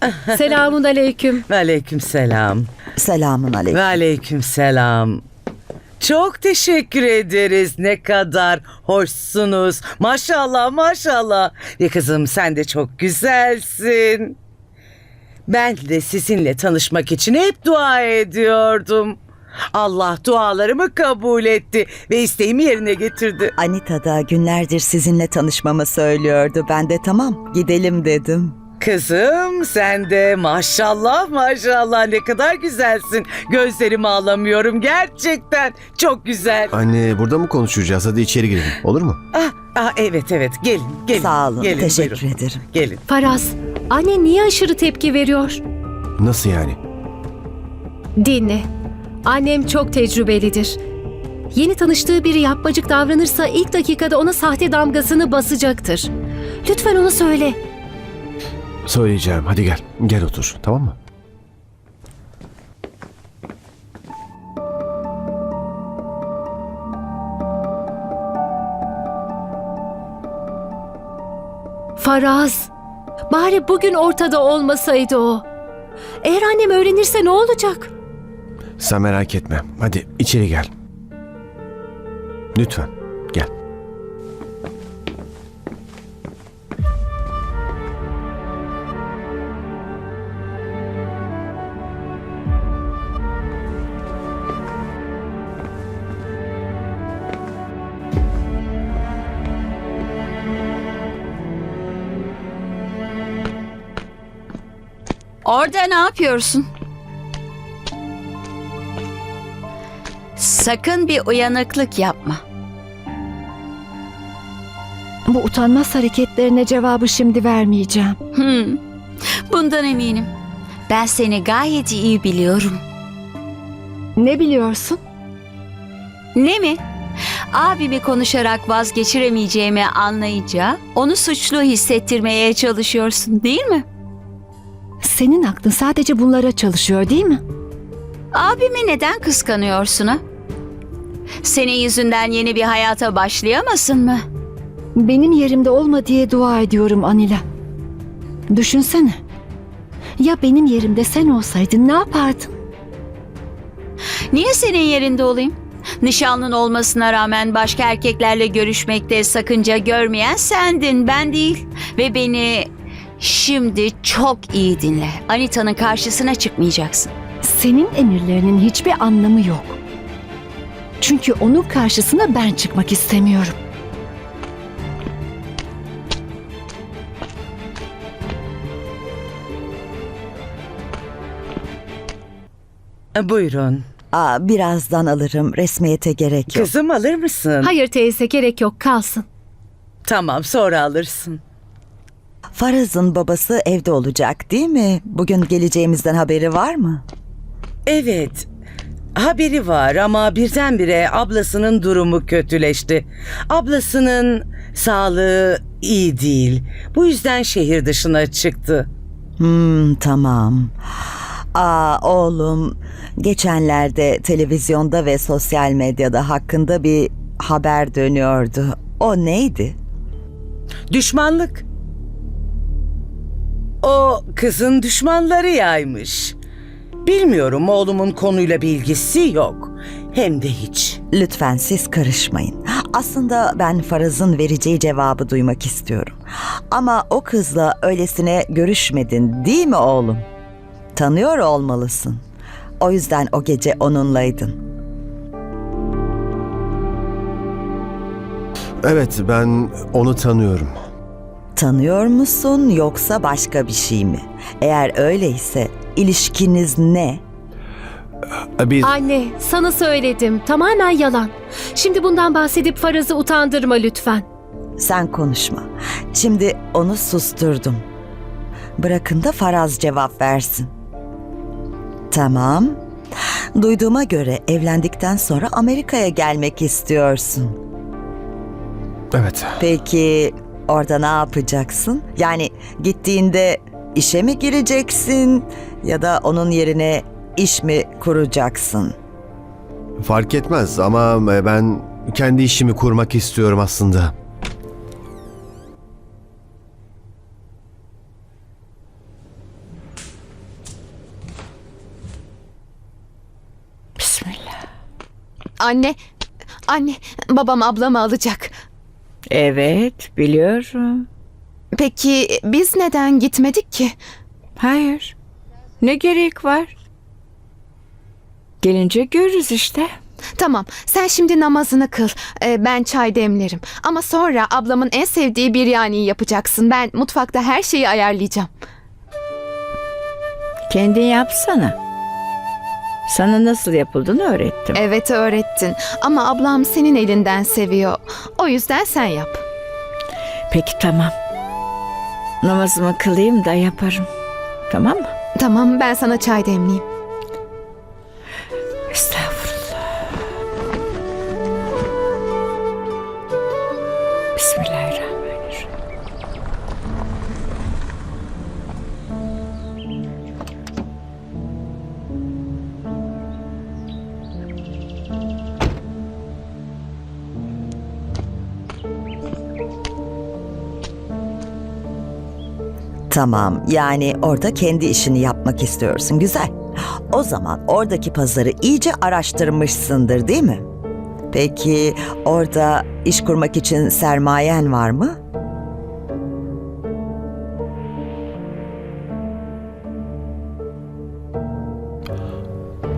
Selamun aleyküm. Ve aleyküm selam. Selamun aleyküm. Ve aleyküm selam. Çok teşekkür ederiz. Ne kadar hoşsunuz. Maşallah maşallah. Ya kızım sen de çok güzelsin. Ben de sizinle tanışmak için hep dua ediyordum. Allah dualarımı kabul etti ve isteğimi yerine getirdi. Anita da günlerdir sizinle tanışmamı söylüyordu. Ben de tamam gidelim dedim. Kızım sen de maşallah maşallah ne kadar güzelsin. Gözlerimi alamıyorum gerçekten çok güzel. Anne burada mı konuşacağız? Hadi içeri girelim. Olur mu? Ah, ah evet evet gelin gelin. Sağ olun gelin, teşekkür buyurun. ederim. Gelin. Faraz, anne niye aşırı tepki veriyor? Nasıl yani? Dinle. Annem çok tecrübelidir. Yeni tanıştığı biri yapmacık davranırsa ilk dakikada ona sahte damgasını basacaktır. Lütfen onu söyle. Söyleyeceğim. Hadi gel. Gel otur. Tamam mı? Faraz, bari bugün ortada olmasaydı o. Eğer annem öğrenirse ne olacak? Sen merak etme. Hadi içeri gel. Lütfen. Gel. Orada ne yapıyorsun? Sakın bir uyanıklık yapma. Bu utanmaz hareketlerine cevabı şimdi vermeyeceğim. Hmm, bundan eminim. Ben seni gayet iyi biliyorum. Ne biliyorsun? Ne mi? Abimi konuşarak vazgeçiremeyeceğimi anlayınca onu suçlu hissettirmeye çalışıyorsun değil mi? Senin aklın sadece bunlara çalışıyor değil mi? Abimi neden kıskanıyorsun ha? Senin yüzünden yeni bir hayata başlayamasın mı? Benim yerimde olma diye dua ediyorum Anila. Düşünsene. Ya benim yerimde sen olsaydın ne yapardın? Niye senin yerinde olayım? Nişanlın olmasına rağmen başka erkeklerle görüşmekte sakınca görmeyen sendin, ben değil. Ve beni şimdi çok iyi dinle. Anita'nın karşısına çıkmayacaksın. Senin emirlerinin hiçbir anlamı yok. Çünkü onun karşısına ben çıkmak istemiyorum. E, Buyurun. Aa, birazdan alırım. Resmiyete gerek yok. Kızım alır mısın? Hayır teyze gerek yok kalsın. Tamam sonra alırsın. Faraz'ın babası evde olacak değil mi? Bugün geleceğimizden haberi var mı? Evet. Haberi var ama birdenbire ablasının durumu kötüleşti. Ablasının sağlığı iyi değil. Bu yüzden şehir dışına çıktı. Hmm, tamam. Aa oğlum geçenlerde televizyonda ve sosyal medyada hakkında bir haber dönüyordu. O neydi? Düşmanlık. O kızın düşmanları yaymış. Bilmiyorum oğlumun konuyla bilgisi yok. Hem de hiç. Lütfen siz karışmayın. Aslında ben Faraz'ın vereceği cevabı duymak istiyorum. Ama o kızla öylesine görüşmedin değil mi oğlum? Tanıyor olmalısın. O yüzden o gece onunlaydın. Evet ben onu tanıyorum. Tanıyor musun yoksa başka bir şey mi? Eğer öyleyse ilişkiniz ne? E, Biz Anne, sana söyledim. Tamamen yalan. Şimdi bundan bahsedip Faraz'ı utandırma lütfen. Sen konuşma. Şimdi onu susturdum. Bırakın da Faraz cevap versin. Tamam. Duyduğuma göre evlendikten sonra Amerika'ya gelmek istiyorsun. evet. Peki Orada ne yapacaksın? Yani gittiğinde işe mi gireceksin ya da onun yerine iş mi kuracaksın? Fark etmez ama e, ben kendi işimi kurmak istiyorum aslında. Bismillah. Anne, anne babam ablamı alacak. Evet, biliyorum. Peki biz neden gitmedik ki? Hayır. Ne gerek var? Gelince görürüz işte. Tamam, sen şimdi namazını kıl. Ee, ben çay demlerim. Ama sonra ablamın en sevdiği biryaniyi yapacaksın. Ben mutfakta her şeyi ayarlayacağım. Kendin yapsana. Sana nasıl yapıldığını öğrettim. Evet öğrettin. Ama ablam senin elinden seviyor. O yüzden sen yap. Peki tamam. Namazımı kılayım da yaparım. Tamam mı? Tamam, ben sana çay demleyeyim. Tamam yani orada kendi işini yapmak istiyorsun güzel. O zaman oradaki pazarı iyice araştırmışsındır değil mi? Peki orada iş kurmak için sermayen var mı?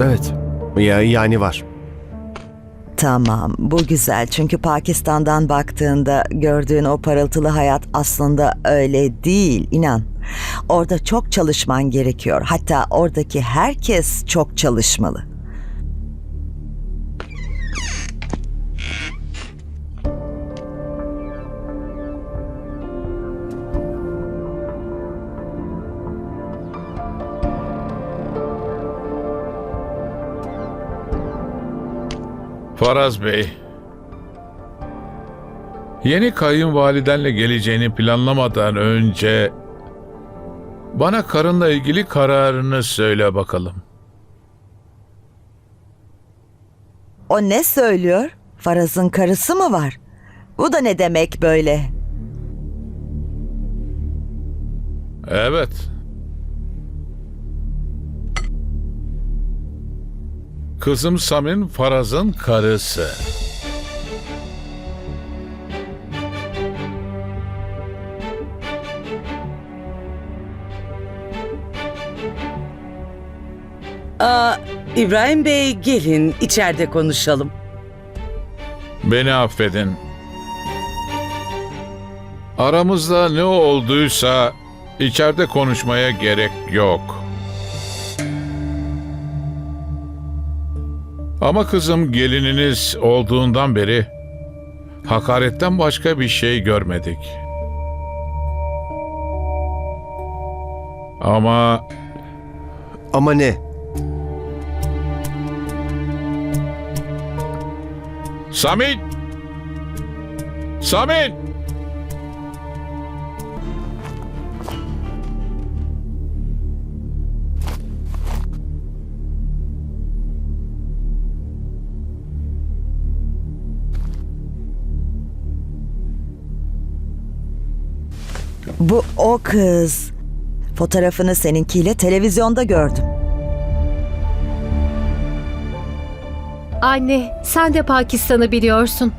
Evet. Ya, yani var. Tamam bu güzel çünkü Pakistan'dan baktığında gördüğün o parıltılı hayat aslında öyle değil inan. Orada çok çalışman gerekiyor. Hatta oradaki herkes çok çalışmalı. Faraz Bey. Yeni kayınvalidenle geleceğini planlamadan önce bana karınla ilgili kararını söyle bakalım. O ne söylüyor? Faraz'ın karısı mı var? Bu da ne demek böyle? Evet. Kızım Samin Faraz'ın karısı. Aa, İbrahim Bey gelin içeride konuşalım. Beni affedin. Aramızda ne olduysa içeride konuşmaya gerek yok. Ama kızım gelininiz olduğundan beri hakaretten başka bir şey görmedik. Ama Ama ne? Samin! Samin! Bu o kız. Fotoğrafını seninkiyle televizyonda gördüm. Anne, sen de Pakistan'ı biliyorsun.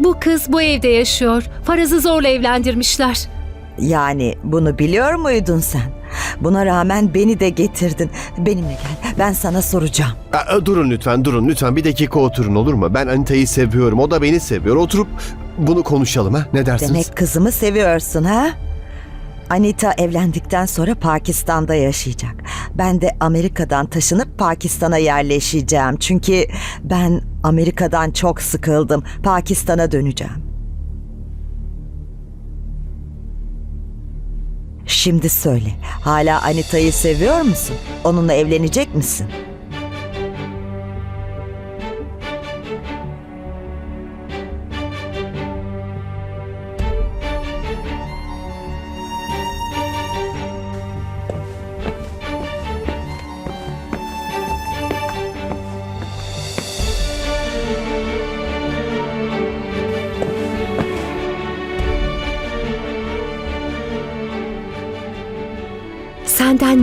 Bu kız bu evde yaşıyor. Faraz'ı zorla evlendirmişler. Yani bunu biliyor muydun sen? Buna rağmen beni de getirdin. Benimle gel. Ben sana soracağım. Aa, durun lütfen durun lütfen bir dakika oturun olur mu? Ben Anita'yı seviyorum o da beni seviyor. Oturup bunu konuşalım ha ne dersiniz? Demek kızımı seviyorsun ha? Anita evlendikten sonra Pakistan'da yaşayacak. Ben de Amerika'dan taşınıp Pakistan'a yerleşeceğim. Çünkü ben Amerika'dan çok sıkıldım. Pakistan'a döneceğim. Şimdi söyle, hala Anita'yı seviyor musun? Onunla evlenecek misin?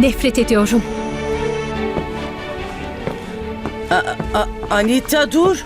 Nefret ediyorum. A- Anita dur.